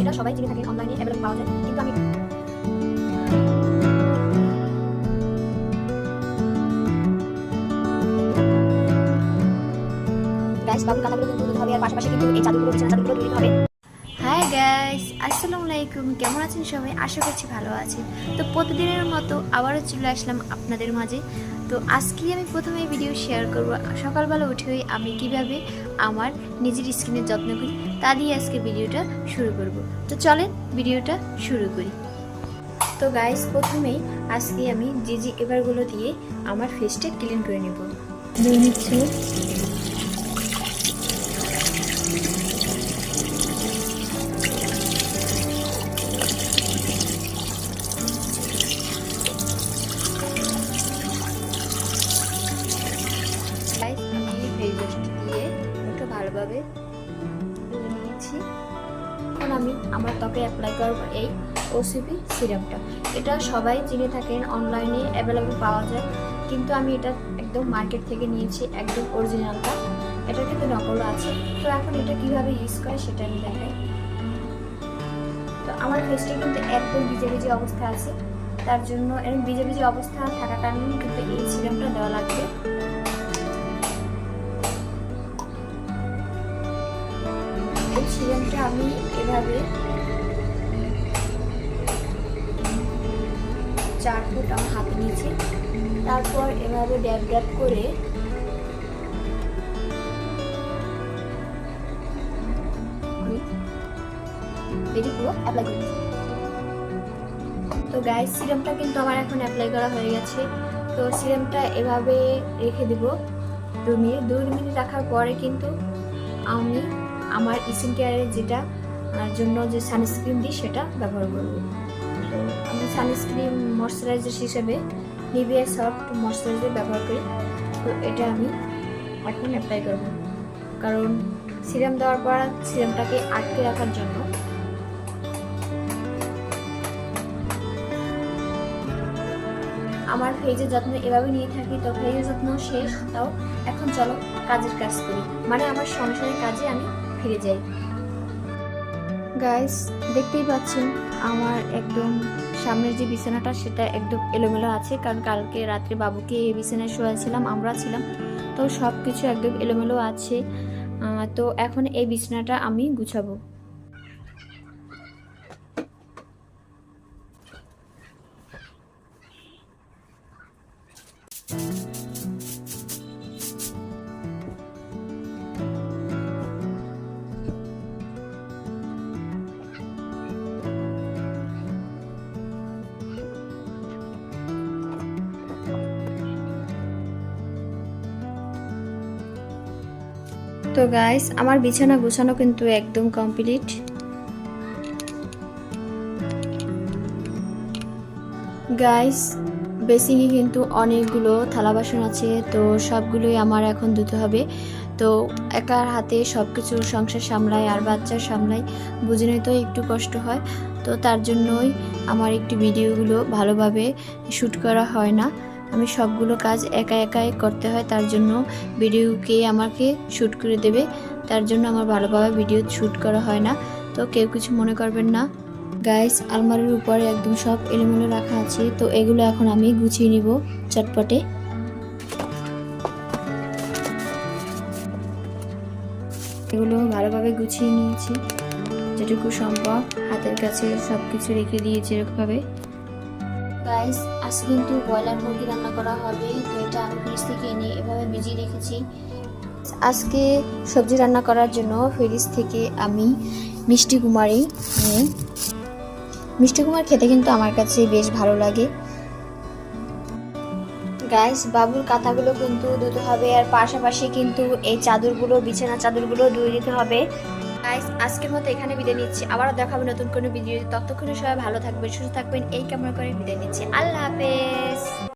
এটা সবাই চিনে থাকেন অনলাইনে অ্যাভেলেবল পাওয়া যায়। কিন্তু আমি হাই আসসালামু আলাইকুম। কেমন আছেন সবাই? আশা করছি ভালো আছেন। তো প্রতিদিনের মতো আবারও চলে আসলাম আপনাদের মাঝে। তো আজকে আমি প্রথমে ভিডিও শেয়ার করব। সকালবেলা উঠেই আমি কীভাবে আমার নিজের স্কিনের যত্ন করি, তা দিয়ে আজকে ভিডিওটা শুরু করব। তো চলেন ভিডিওটা শুরু করি। তো গাইস প্রথমেই আজকে আমি জিজি এবারগুলো দিয়ে আমার ফেসটা ক্লিন করে নেব। নিচ্ছি। ভালোভাবে ধুয়ে নিয়েছি। এখন আমি আমার ত্বকে অ্যাপ্লাই করব এই ওসিপি সিরামটা এটা সবাই চিনে থাকেন, অনলাইনে অ্যাভেলেবল পাওয়া যায়। কিন্তু আমি এটা একদম মার্কেট থেকে নিয়েছি, একদম অরিজিনালটা। এটা কিন্তু নকল আছে। তো এখন এটা কীভাবে ইউজ করে সেটা আমি দেখাই। তো আমার ফেসটা কিন্তু একদম ভিজে ভিজে অবস্থা আছে। তার জন্য এরকম ভিজে ভিজে অবস্থা থাকার কারণে কিন্তু এই সিরামটা দেওয়া লাগবে। সিরামটা আমি এভাবে চার ফুট আমার হাতে নিয়েছি। তারপর এভাবে ড্যাব ড্যাব করে তো গাইস সিরামটা কিন্তু আমার এখন অ্যাপ্লাই করা হয়ে গেছে। তো সিরামটা এভাবে রেখে দেব। দু মিনিট দু মিনিট রাখার পরে কিন্তু আমি আমার স্কিন কেয়ারের যেটা জন্য যে সানস্ক্রিন দিই সেটা ব্যবহার করব। আমি সানস্ক্রিন ময়শ্চারাইজার হিসেবে নিভিয়া সফট ময়শ্চারাইজার ব্যবহার করি। তো এটা আমি এখন অ্যাপ্লাই করব। কারণ সিরাম দেওয়ার পর সিরামটাকে আটকে রাখার জন্য আমার ফেজের যত্ন এভাবে নিয়ে থাকি তো ফেজের যত্ন শেষ, তাও এখন চলো কাজের কাজ করি। মানে আমার সংসারের কাজে আমি ফিরে যাই। গাইস দেখতেই পাচ্ছেন, আমার একদম সামনের যে বিছানাটা, সেটা একদম এলোমেলো আছে, কারণ কালকে রাত্রে বাবুকে এই বিছানায় শোয়াছিলাম আমরা ছিলাম, তো সব কিছু একদম এলোমেলো আছে। তো এখন এই বিছানাটা আমি গুছাবো। তো গাইস আমার বিছানা গোছানো কিন্তু একদম কমপ্লিট গাইস বেসিংয়ে কিন্তু অনেকগুলো থালা বাসন আছে, তো সবগুলোই আমার এখন ধুতে হবে। তো একার হাতে সব কিছু সংসার সামলাই আর বাচ্চা সামলাই বুঝে তো একটু কষ্ট হয়। তো তার জন্যই আমার একটু ভিডিওগুলো ভালোভাবে শ্যুট করা হয় না। আমি সবগুলো কাজ একা একাই করতে হয়, তার জন্য ভিডিওকে আমাকে শ্যুট করে দেবে। তার জন্য আমার ভালোভাবে ভিডিও শ্যুট করা হয় না, তো কেউ কিছু মনে করবেন না। গাইস, আলমারির উপরে একদম সব এলোমেলো রাখা আছে, তো এগুলো এখন আমি গুছিয়ে নিব চটপটে। এগুলো ভালোভাবে গুছিয়ে নিয়েছি, যেটুকু সম্ভব। হাতের কাছে সব কিছু রেখে দিয়েছি এরকমভাবে। গাইস আজকে কিন্তু ব্রয়লার মুরগি রান্না করা হবে। তো এটা আমি ফ্রিজ থেকে এনে এভাবে ভিজিয়ে রেখেছি। আজকে সবজি রান্না করার জন্য ফ্রিজ থেকে আমি মিষ্টি কুমারী মিষ্টি কুমার খেতে কিন্তু আমার কাছে বেশ ভালো লাগে। গাইস বাবুর কাঁথাগুলো কিন্তু ধুতে হবে, আর পাশাপাশি কিন্তু এই চাদরগুলো বিছানা চাদরগুলো ধুয়ে দিতে হবে। গাইস আজকের মতো এখানে বিদায় নিচ্ছি। আবারও দেখাবো নতুন কোনো ভিডিও ততক্ষণে সবাই ভালো থাকবেন, সুস্থ থাকবেন। এই কামনা করে বিদায় নিচ্ছি। আল্লাহ হাফেজ।